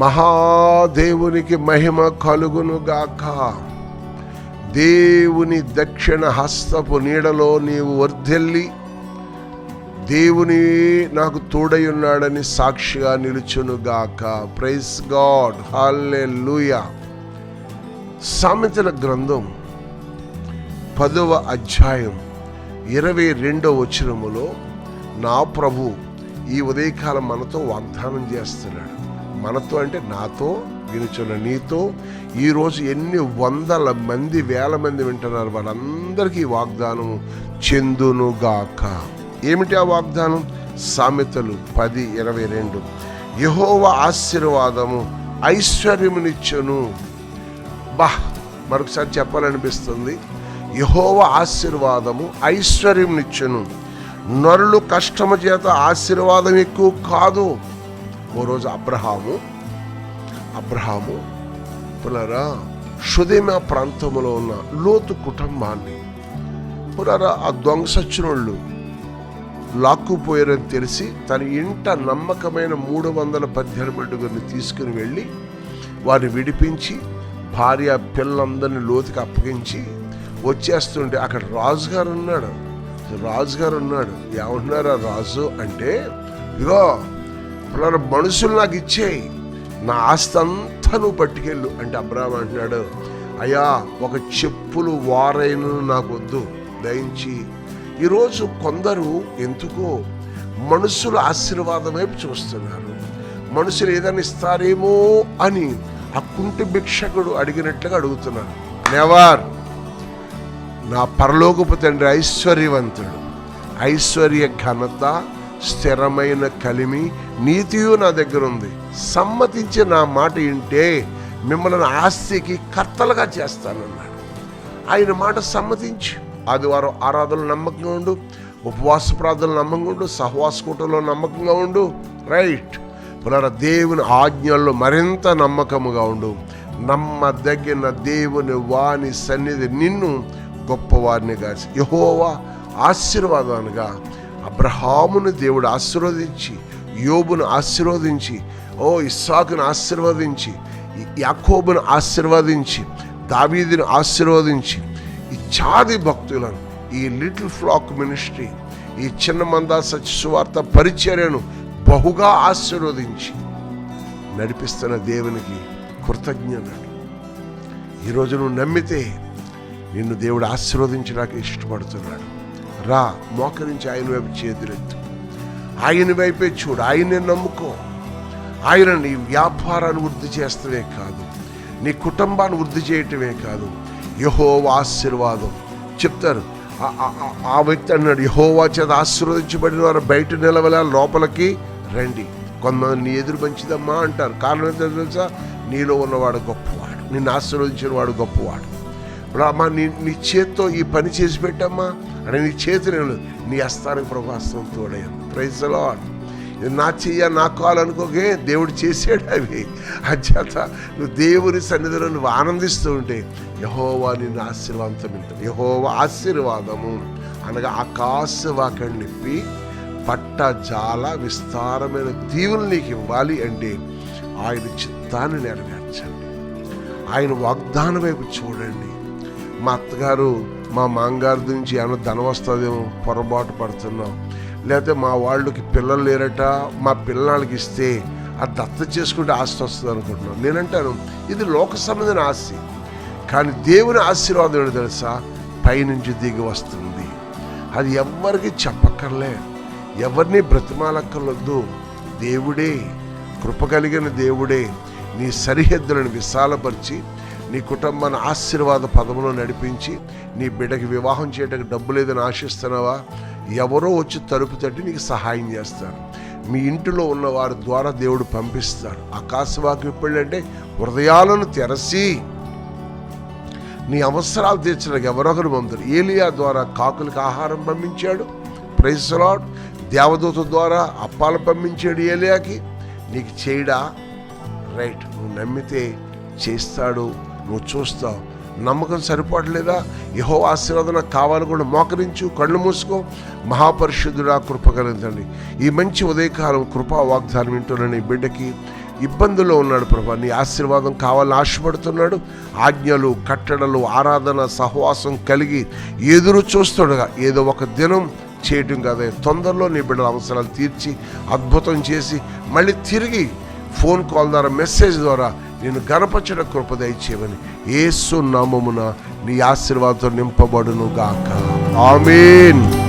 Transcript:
మహాదేవునికి మహిమ కలుగును గాక దేవుని దక్షిణ హస్తపు నీడలో నీవు వర్ధిల్లి దేవుని నాకు తోడయున్నాడని సాక్షిగా నిలుచును గాక ప్రైస్ గాడ్ హాల్లే సామెతల గ్రంథం పదవ అధ్యాయం ఇరవై రెండవ వచనములో నా ప్రభు ఈ ఉదయకాలం మనతో వాగ్దానం చేస్తున్నాడు. మనతో అంటే నాతో వినుచున్న నీతో. ఈరోజు ఎన్ని వందల మంది వేల మంది వింటున్నారు వాళ్ళందరికీ వాగ్దానం చెందునుగాక. ఏమిటి ఆ వాగ్దానం? సామెతలు పది ఇరవై రెండు. యహోవ ఆశీర్వాదము ఐశ్వర్యమునిచ్చును. బా మరొకసారి చెప్పాలనిపిస్తుంది. యహోవ ఆశీర్వాదము ఐశ్వర్యంనిచ్చును నరులు కష్టము చేత ఆశీర్వాదం ఎక్కువ కాదు. ఓ రోజు అబ్రహాము అబ్రహాము పునరా షుదేమ ప్రాంతంలో ఉన్న లోతు కుటుంబాన్ని పునరా ఆ దొంగ సచ్చినోళ్ళు లాక్కుపోయారని తెలిసి తన ఇంట నమ్మకమైన మూడు వందల పద్దెనిమిదిగురిని తీసుకుని వెళ్ళి వారిని విడిపించి భార్య పిల్లలందరినీ లోతుకి అప్పగించి వచ్చేస్తుంటే అక్కడ రాజుగారు ఉన్నాడు రాజుగారు ఉన్నాడు ఏమంటున్నారు రాజు అంటే ఇగో పిల్లల మనుషులు నాకు ఇచ్చేయి. నా ఆస్తి అంతా నువ్వు పట్టుకెళ్ళు అంటే అబ్రాహం అంటున్నాడు. అయ్యా ఒక చెప్పులు వారైన నాకు వద్దు దయించి ఈరోజు కొందరు ఎందుకో మనుషుల ఆశీర్వాదం వైపు చూస్తున్నారు. మనుషులు ఏదైనా ఇస్తారేమో అని ఆ కుంటి భిక్షకుడు అడిగినట్లుగా అడుగుతున్నారు నెవర్ నా పరలోకపు తండ్రి ఐశ్వర్యవంతుడు. ఐశ్వర్య ఘనత స్థిరమైన కలిమి నీతియు నా దగ్గర ఉంది సమ్మతించి నా మాట వింటే మిమ్మల్ని ఆస్తికి కర్తలుగా చేస్తానన్నాడు. ఆయన మాట సమ్మతించి. ఆదివారం ఆరాధనలు నమ్మకంగా ఉండు. ఉపవాస ప్రార్థనలు నమ్మకంగా ఉండు. సహవాస కూటంలో నమ్మకంగా ఉండు. రైట్. పునర దేవుని ఆజ్ఞల్లో మరింత నమ్మకముగా ఉండు. నమ్మదగిన దేవుని వాని సన్నిధి నిన్ను గొప్పవారిని కాసి యహోవా ఆశీర్వాదానుగా అబ్రహాముని దేవుడు ఆశీర్వదించి యోబును ఆశీర్వదించి ఓ ఇస్సాకును ఆశీర్వదించి యాకోబును ఆశీర్వదించి దావీదిని ఆశీర్వదించి ఈ చాది భక్తులను ఈ లిటిల్ ఫ్లాక్ మినిస్ట్రీ ఈ చిన్న మందా సత్యసువార్త పరిచర్యను బహుగా ఆశీర్వదించి నడిపిస్తున్న దేవునికి కృతజ్ఞతలు. ఈరోజు నువ్వు నమ్మితే నిన్ను దేవుడు ఆశీర్వదించడానికి ఇష్టపడుతున్నాడు. రా మోకరించి ఆయన వైపు చేతులెత్తు. ఆయన వైపే చూడు ఆయన్ని నమ్ముకో. ఆయన నీ వ్యాపారాన్ని వృద్ధి చేస్తమే కాదు నీ కుటుంబాన్ని వృద్ధి చేయటమే కాదు యహోవా ఆశీర్వాదం. చెప్తారు ఆ- వ్యక్తి అన్నాడు యహోవా చేత ఆశీర్వదించబడిన వారు బయట నిలవలే లోపలికి రండి. కొంతమంది నీ ఎదురు మంచిదమ్మా అంటారు. కారణం ఏంటో తెలుసా? నీలో ఉన్నవాడు గొప్పవాడు నిన్ను ఆశీర్వదించిన వాడు గొప్పవాడు. రామా నీ నీ చేత్తో ఈ పని చేసి పెట్టమ్మా. అని నీ చేతి నీ హస్తానికి ప్రభాస్తం తోడయ్యాను ప్రైజ్ లాడ్ ఇది నా చెయ్య నా కాలు అనుకోకే దేవుడు చేసాడు అవి. అధ్యత నువ్వు దేవుని సన్నిధిలో నువ్వు ఆనందిస్తూ ఉంటే యహోవా నిన్ను ఆశీర్వాదం యహోవా ఆశీర్వాదము. అనగా ఆకాశవాకం నిప్పి పట్ట జాల విస్తారమైన దీవులు నీకు ఇవ్వాలి అంటే ఆయన చిత్తాన్ని నెరవేర్చండి. ఆయన వాగ్దానం వైపు చూడండి. మా అత్తగారు మా మాంగారు నుంచి ఏమైనా ధనం వస్తుందేమో పొరపాటు పడుతున్నాం. లేకపోతే మా వాళ్ళకి పిల్లలు లేరట మా పిల్లలకి ఇస్తే ఆ దత్త చేసుకుంటే ఆస్తి వస్తుంది అనుకుంటున్నాను. నేనంటాను ఇది లోక సంబంధించిన ఆస్తి. కానీ దేవుని ఆశీర్వాదం ఏంటో తెలుసా? పైనుంచి దిగి వస్తుంది. అది ఎవ్వరికి చెప్పక్కర్లే. ఎవరిని బ్రతిమాలక్కర్లొద్దు. దేవుడే కృప కలిగిన దేవుడే నీ సరిహద్దులను విశాలపరిచి నీ కుటుంబాన్ని ఆశీర్వాద పదములో నడిపించి నీ బిడ్డకి వివాహం చేయడానికి డబ్బు లేదని ఆశిస్తున్నావా? ఎవరో వచ్చి తలుపు తట్టి నీకు సహాయం చేస్తారు. మీ ఇంటిలో ఉన్న వారి ద్వారా దేవుడు పంపిస్తాడు ఆకాశవాకు ఎప్పుడంటే హృదయాలను తెరసి నీ అవసరాలు తీర్చడానికి ఎవరొకరు పంపుతారు ఏలియా ద్వారా కాకులకు ఆహారం పంపించాడు. ప్రైస్లాడ్ దేవదూత ద్వారా అప్పాలు పంపించాడు ఏలియాకి. నీకు చేయడా? రైట్ నువ్వు నమ్మితే చేస్తాడు. నువ్వు చూస్తావు. నమ్మకం సరిపోవట్లేదా? యహో ఆశీర్వాదం నాకు కావాలి కూడా మోకరించు కళ్ళు మూసుకో. మహాపరిశుద్ధుడా కృప కలిగించండి. ఈ మంచి ఉదయకాలం కృపా వాగ్దానం వింటున్న బిడ్డకి ఇబ్బందుల్లో ఉన్నాడు ప్రభా. నీ ఆశీర్వాదం కావాలని ఆశపడుతున్నాడు. ఆజ్ఞలు కట్టడలు ఆరాధన సహవాసం కలిగి ఎదురు చూస్తుండగా ఏదో ఒక దినం చేయటం కదా. తొందరలో నీ బిడ్డల అవసరాలు తీర్చి అద్భుతం చేసి మళ్ళీ తిరిగి ఫోన్ కాల్ ద్వారా మెసేజ్ ద్వారా నేను గణపరచడ కృప దయచేయమని ఏసు నామమున నీ ఆశీర్వాదంతో నింపబడును గాక ఆమేన్.